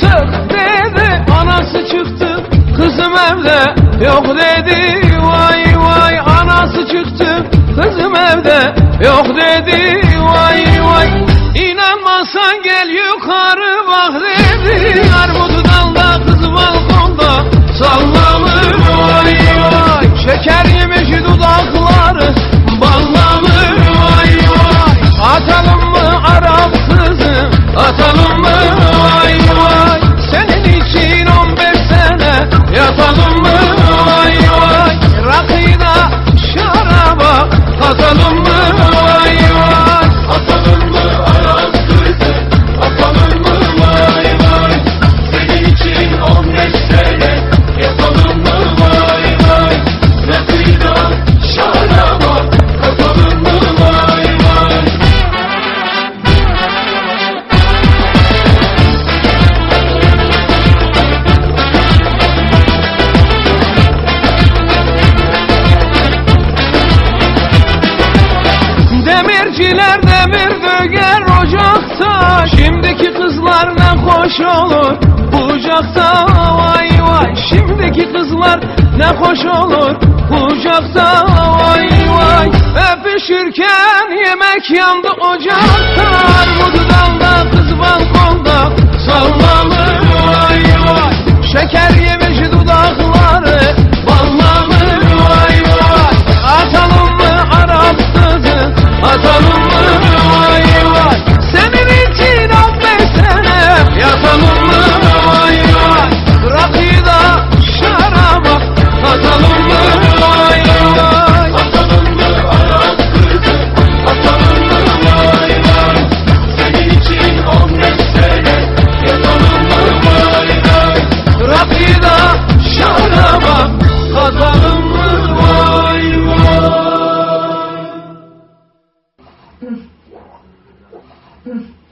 tık dedi. Anası çıktı. Kızım evde yok dedi. Vay vay anası çıktı. Kızım evde yok dedi. Vay vay. İnanmazsan gel yukarı bak dedi. Armut dalda kız balkonda sallanır Vay vay. Şeker yemiş dudakları ballanır Vay vay. Atalım mı Arap atalım Demirciler demir döger ocakta. Şimdiki kızlar ne hoş olur. Kucakta vay vay. Şimdiki kızlar ne hoş olur. Kucakta vay vay. Öpüşürken yemek yandı ocakta. Armut Mm.